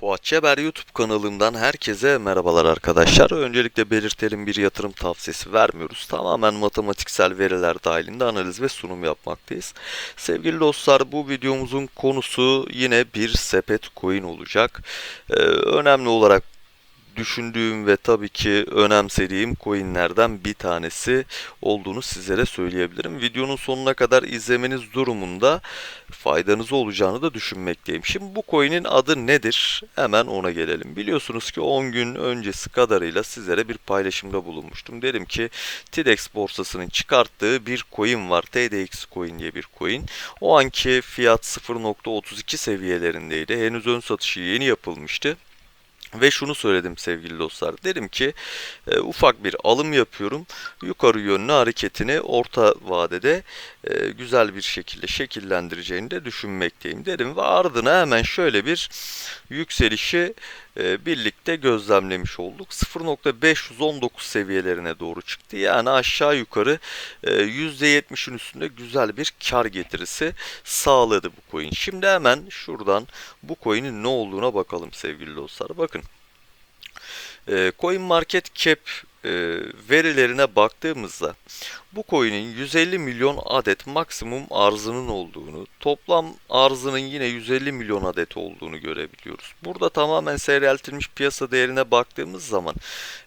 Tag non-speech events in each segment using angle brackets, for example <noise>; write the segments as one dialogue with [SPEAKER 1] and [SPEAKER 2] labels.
[SPEAKER 1] Fuat Çeber YouTube kanalımdan herkese merhabalar arkadaşlar. Öncelikle belirtelim bir yatırım tavsiyesi vermiyoruz. Tamamen matematiksel veriler dahilinde analiz ve sunum yapmaktayız. Sevgili dostlar bu videomuzun konusu yine bir sepet coin olacak. Ee, önemli olarak düşündüğüm ve tabii ki önemsediğim coinlerden bir tanesi olduğunu sizlere söyleyebilirim. Videonun sonuna kadar izlemeniz durumunda faydanız olacağını da düşünmekteyim. Şimdi bu coin'in adı nedir? Hemen ona gelelim. Biliyorsunuz ki 10 gün öncesi kadarıyla sizlere bir paylaşımda bulunmuştum. Dedim ki TIDEX borsasının çıkarttığı bir coin var. TDX coin diye bir coin. O anki fiyat 0.32 seviyelerindeydi. Henüz ön satışı yeni yapılmıştı. Ve şunu söyledim sevgili dostlar. Dedim ki e, ufak bir alım yapıyorum. Yukarı yönlü hareketini orta vadede e, güzel bir şekilde şekillendireceğini de düşünmekteyim dedim. Ve ardına hemen şöyle bir yükselişi birlikte gözlemlemiş olduk. 0.519 seviyelerine doğru çıktı. Yani aşağı yukarı e, %70'in üstünde güzel bir kar getirisi sağladı bu coin. Şimdi hemen şuradan bu coin'in ne olduğuna bakalım sevgili dostlar. Bakın. E, Coin Market Cap e, verilerine baktığımızda bu coin'in 150 milyon adet maksimum arzının olduğunu, toplam arzının yine 150 milyon adet olduğunu görebiliyoruz. Burada tamamen seyreltilmiş piyasa değerine baktığımız zaman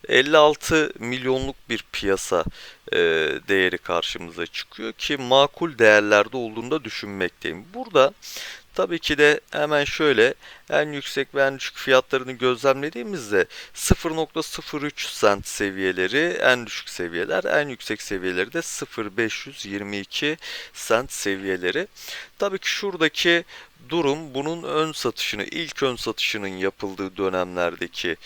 [SPEAKER 1] 56 milyonluk bir piyasa e, değeri karşımıza çıkıyor ki makul değerlerde olduğunu da düşünmekteyim. Burada Tabii ki de hemen şöyle en yüksek ve en düşük fiyatlarını gözlemlediğimizde 0.03 cent seviyeleri en düşük seviyeler, en yüksek seviyeleri de 0.522 cent seviyeleri. Tabii ki şuradaki durum bunun ön satışını, ilk ön satışının yapıldığı dönemlerdeki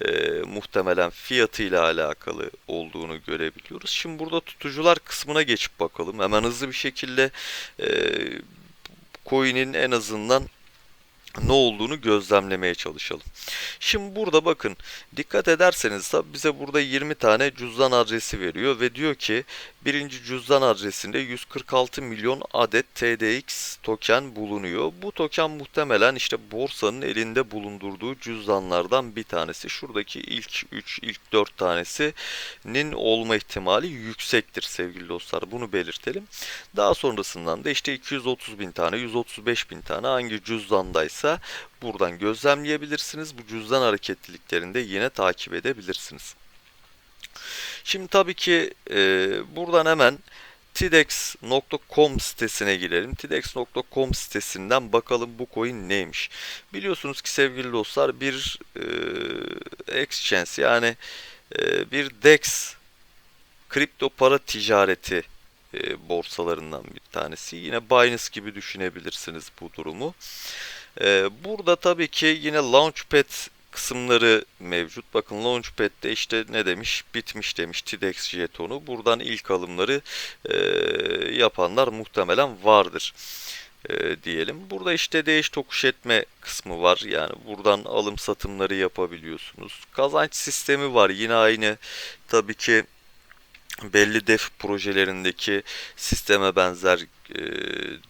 [SPEAKER 1] e, muhtemelen fiyatıyla alakalı olduğunu görebiliyoruz. Şimdi burada tutucular kısmına geçip bakalım. Hemen hızlı bir şekilde e, coin'in en azından ne olduğunu gözlemlemeye çalışalım. Şimdi burada bakın dikkat ederseniz tabi bize burada 20 tane cüzdan adresi veriyor ve diyor ki birinci cüzdan adresinde 146 milyon adet TDX token bulunuyor. Bu token muhtemelen işte borsanın elinde bulundurduğu cüzdanlardan bir tanesi. Şuradaki ilk 3, ilk 4 tanesinin olma ihtimali yüksektir sevgili dostlar. Bunu belirtelim. Daha sonrasından da işte 230 bin tane, 135 bin tane hangi cüzdandaysa buradan gözlemleyebilirsiniz. Bu cüzdan hareketliliklerini de yine takip edebilirsiniz. Şimdi tabii ki e, buradan hemen tidex.com sitesine girelim. Tidex.com sitesinden bakalım bu coin neymiş. Biliyorsunuz ki sevgili dostlar bir e, exchange yani e, bir DEX kripto para ticareti e, borsalarından bir tanesi. Yine Binance gibi düşünebilirsiniz bu durumu. E, burada tabii ki yine Launchpad kısımları mevcut. Bakın Launchpad'de işte ne demiş? Bitmiş demiş TIDEX jetonu. Buradan ilk alımları e, yapanlar muhtemelen vardır e, diyelim. Burada işte değiş tokuş etme kısmı var. Yani buradan alım satımları yapabiliyorsunuz. Kazanç sistemi var. Yine aynı tabii ki belli def projelerindeki sisteme benzer e,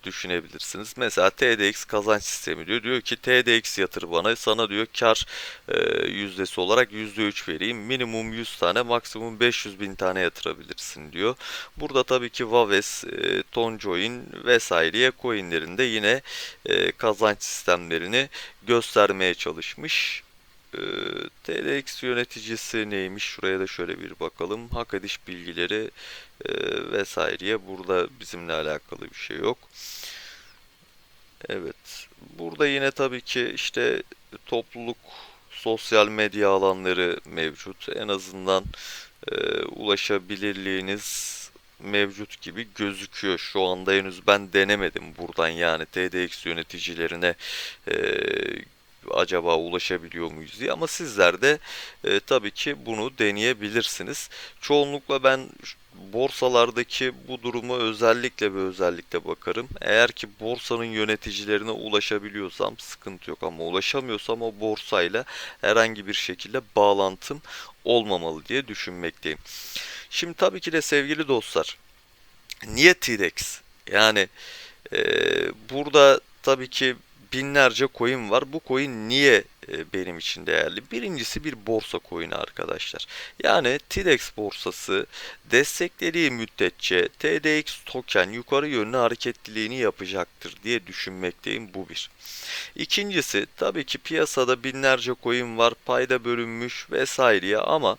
[SPEAKER 1] düşünebilirsiniz. Mesela TDX kazanç sistemi diyor. Diyor ki TDX yatır bana. Sana diyor kar e, yüzdesi olarak %3 vereyim. Minimum 100 tane maksimum 500 bin tane yatırabilirsin diyor. Burada tabii ki Waves, e, Tonjoin vesaireye coinlerinde yine e, kazanç sistemlerini göstermeye çalışmış. Ee, TRX yöneticisi neymiş? Şuraya da şöyle bir bakalım. Hak ediş bilgileri e, vesaireye burada bizimle alakalı bir şey yok. Evet. Burada yine tabii ki işte topluluk, sosyal medya alanları mevcut. En azından e, ulaşabilirliğiniz mevcut gibi gözüküyor. Şu anda henüz ben denemedim buradan yani TDX yöneticilerine e, acaba ulaşabiliyor muyuz diye ama sizler de e, tabii ki bunu deneyebilirsiniz. Çoğunlukla ben borsalardaki bu durumu özellikle ve özellikle bakarım. Eğer ki borsanın yöneticilerine ulaşabiliyorsam sıkıntı yok ama ulaşamıyorsam o borsayla herhangi bir şekilde bağlantım olmamalı diye düşünmekteyim. Şimdi tabii ki de sevgili dostlar niye TDEX? Yani e, burada tabii ki binlerce coin var. Bu coin niye e, benim için değerli? Birincisi bir borsa coin'i arkadaşlar. Yani TIDEX borsası desteklediği müddetçe TDX token yukarı yönlü hareketliliğini yapacaktır diye düşünmekteyim bu bir. İkincisi tabii ki piyasada binlerce coin var payda bölünmüş vesaireye ama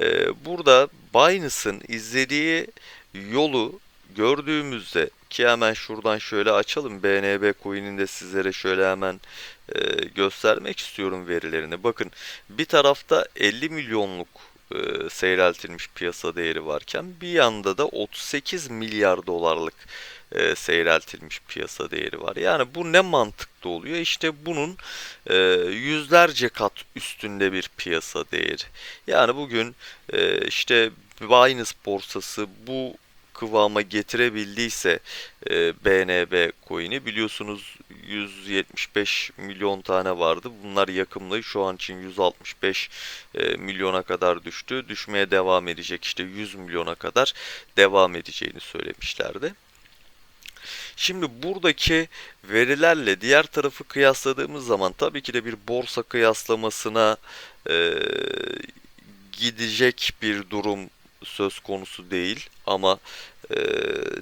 [SPEAKER 1] e, burada Binance'ın izlediği yolu gördüğümüzde ki hemen şuradan şöyle açalım BNB coin'in de sizlere şöyle hemen e, göstermek istiyorum verilerini. Bakın bir tarafta 50 milyonluk e, seyreltilmiş piyasa değeri varken bir yanda da 38 milyar dolarlık e, seyreltilmiş piyasa değeri var. Yani bu ne mantıklı oluyor? İşte bunun e, yüzlerce kat üstünde bir piyasa değeri. Yani bugün e, işte Binance borsası bu kıvama getirebildiyse e, BNB coin'i biliyorsunuz 175 milyon tane vardı. Bunlar yakımlı şu an için 165 e, milyona kadar düştü. Düşmeye devam edecek işte 100 milyona kadar devam edeceğini söylemişlerdi. Şimdi buradaki verilerle diğer tarafı kıyasladığımız zaman tabii ki de bir borsa kıyaslamasına e, gidecek bir durum söz konusu değil ama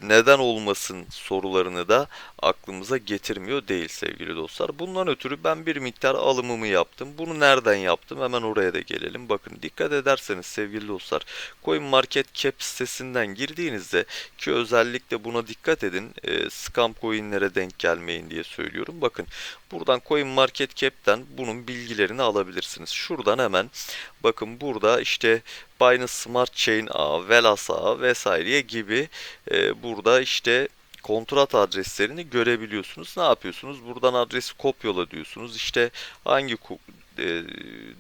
[SPEAKER 1] neden olmasın sorularını da aklımıza getirmiyor değil sevgili dostlar. Bundan ötürü ben bir miktar alımımı yaptım. Bunu nereden yaptım? Hemen oraya da gelelim. Bakın dikkat ederseniz sevgili dostlar Coin Market Cap sitesinden girdiğinizde ki özellikle buna dikkat edin. E, scam coinlere denk gelmeyin diye söylüyorum. Bakın buradan Coin Market Cap'ten bunun bilgilerini alabilirsiniz. Şuradan hemen bakın burada işte Binance Smart Chain A, Velas A vesaire gibi e, burada işte kontrat adreslerini görebiliyorsunuz. Ne yapıyorsunuz? Buradan adresi kopyala diyorsunuz. İşte hangi e,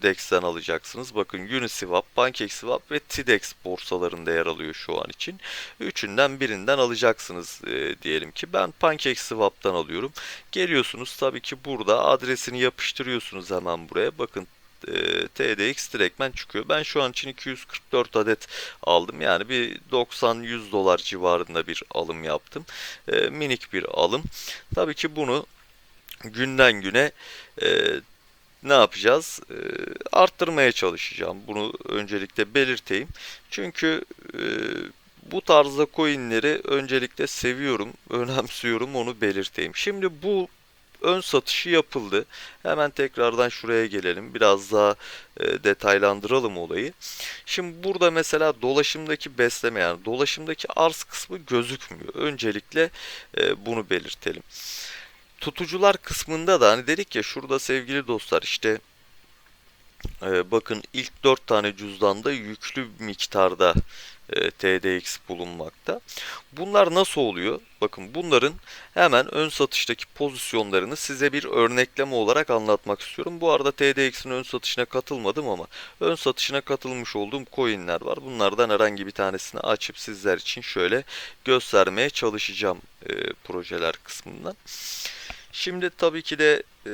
[SPEAKER 1] DEX'ten alacaksınız? Bakın Uniswap, PancakeSwap ve TIDEX borsalarında yer alıyor şu an için. Üçünden birinden alacaksınız e, diyelim ki. Ben PancakeSwap'tan alıyorum. Geliyorsunuz tabii ki burada adresini yapıştırıyorsunuz hemen buraya. Bakın e, TDX direktmen çıkıyor. Ben şu an için 244 adet aldım. Yani bir 90-100 dolar civarında bir alım yaptım. E, minik bir alım. Tabii ki bunu günden güne e, ne yapacağız? E, arttırmaya çalışacağım. Bunu öncelikle belirteyim. Çünkü e, bu tarzda coinleri öncelikle seviyorum, <laughs> önemsiyorum onu belirteyim. Şimdi bu ön satışı yapıldı. Hemen tekrardan şuraya gelelim. Biraz daha e, detaylandıralım olayı. Şimdi burada mesela dolaşımdaki besleme yani dolaşımdaki arz kısmı gözükmüyor. Öncelikle e, bunu belirtelim. Tutucular kısmında da hani dedik ya şurada sevgili dostlar işte e, bakın ilk 4 tane cüzdanda yüklü miktarda e, TDX bulunmakta. Bunlar nasıl oluyor? Bakın bunların hemen ön satıştaki pozisyonlarını size bir örnekleme olarak anlatmak istiyorum. Bu arada TDX'in ön satışına katılmadım ama ön satışına katılmış olduğum coinler var. Bunlardan herhangi bir tanesini açıp sizler için şöyle göstermeye çalışacağım e, projeler kısmından. Şimdi tabii ki de e,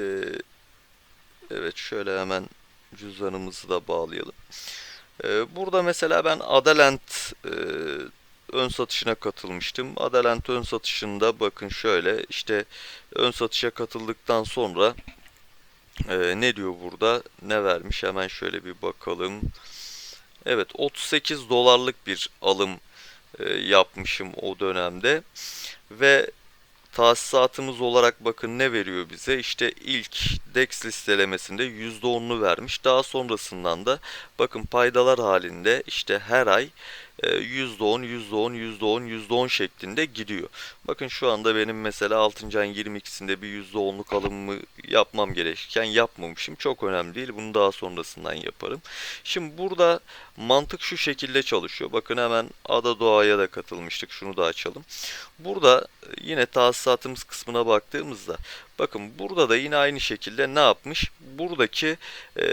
[SPEAKER 1] evet şöyle hemen cüzdanımızı da bağlayalım. Ee, burada mesela ben Adalent e, ön satışına katılmıştım. Adalent ön satışında bakın şöyle işte ön satışa katıldıktan sonra e, ne diyor burada? Ne vermiş? Hemen şöyle bir bakalım. Evet 38 dolarlık bir alım e, yapmışım o dönemde ve Tahsisatımız olarak bakın ne veriyor bize? İşte ilk DEX listelemesinde %10'unu vermiş. Daha sonrasından da bakın paydalar halinde işte her ay %10, %10, %10, %10 şeklinde gidiyor. Bakın şu anda benim mesela 6. ayın 22'sinde bir %10'luk alımımı yapmam gerekirken yapmamışım. Çok önemli değil. Bunu daha sonrasından yaparım. Şimdi burada mantık şu şekilde çalışıyor. Bakın hemen Ada Doğa'ya da katılmıştık. Şunu da açalım. Burada yine tahsisatımız kısmına baktığımızda bakın burada da yine aynı şekilde ne yapmış? Buradaki e,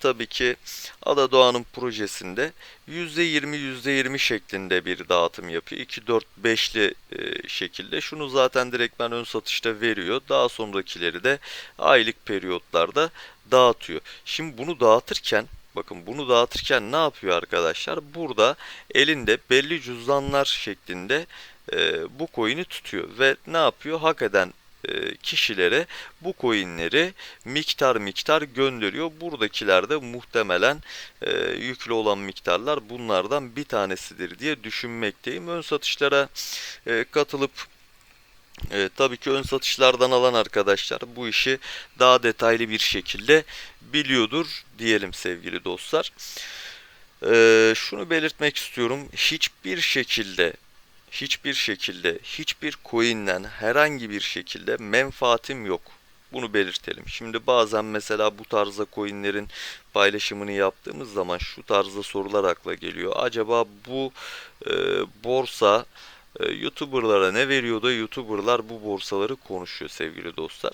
[SPEAKER 1] tabii ki Ada Doğan'ın projesinde %20 %20 şeklinde bir dağıtım yapıyor. 2 4 5'li e, şekilde. Şunu zaten direkt ben ön satışta veriyor. Daha sonrakileri de aylık periyotlarda dağıtıyor. Şimdi bunu dağıtırken Bakın bunu dağıtırken ne yapıyor arkadaşlar? Burada elinde belli cüzdanlar şeklinde e, bu coin'i tutuyor ve ne yapıyor? Hak eden kişilere bu coinleri miktar miktar gönderiyor. Buradakiler de muhtemelen e, yüklü olan miktarlar bunlardan bir tanesidir diye düşünmekteyim. Ön satışlara e, katılıp e, tabii ki ön satışlardan alan arkadaşlar bu işi daha detaylı bir şekilde biliyordur diyelim sevgili dostlar. E, şunu belirtmek istiyorum. Hiçbir şekilde hiçbir şekilde hiçbir coin'den herhangi bir şekilde menfaatim yok. Bunu belirtelim. Şimdi bazen mesela bu tarzda coinlerin paylaşımını yaptığımız zaman şu tarzda sorular akla geliyor. Acaba bu e, borsa e, YouTuber'lara ne veriyor da YouTuber'lar bu borsaları konuşuyor sevgili dostlar.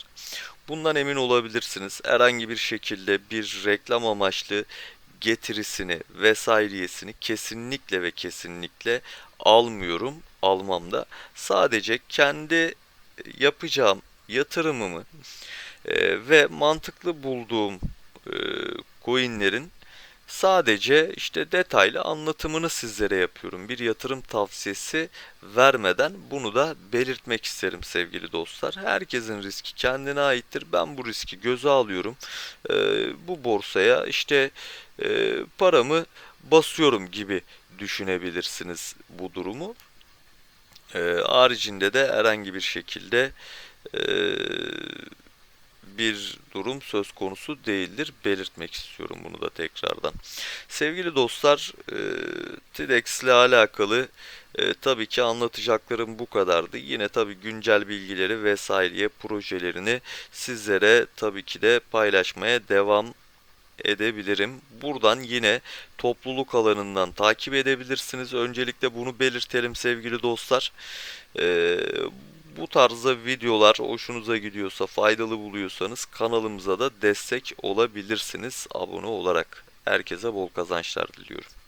[SPEAKER 1] Bundan emin olabilirsiniz. Herhangi bir şekilde bir reklam amaçlı getirisini vesairiyesini kesinlikle ve kesinlikle almıyorum. Almam da. Sadece kendi yapacağım yatırımımı e, ve mantıklı bulduğum e, coinlerin sadece işte detaylı anlatımını sizlere yapıyorum. Bir yatırım tavsiyesi vermeden bunu da belirtmek isterim sevgili dostlar. Herkesin riski kendine aittir. Ben bu riski göze alıyorum. E, bu borsaya işte e, paramı basıyorum gibi düşünebilirsiniz bu durumu. E, haricinde de herhangi bir şekilde e, bir durum söz konusu değildir. Belirtmek istiyorum bunu da tekrardan. Sevgili dostlar, e, TEDx ile alakalı e, tabii ki anlatacaklarım bu kadardı. Yine tabii güncel bilgileri vesaireye projelerini sizlere tabii ki de paylaşmaya devam edebilirim. Buradan yine topluluk alanından takip edebilirsiniz. Öncelikle bunu belirtelim sevgili dostlar. Ee, bu tarzda videolar hoşunuza gidiyorsa, faydalı buluyorsanız kanalımıza da destek olabilirsiniz abone olarak. Herkese bol kazançlar diliyorum.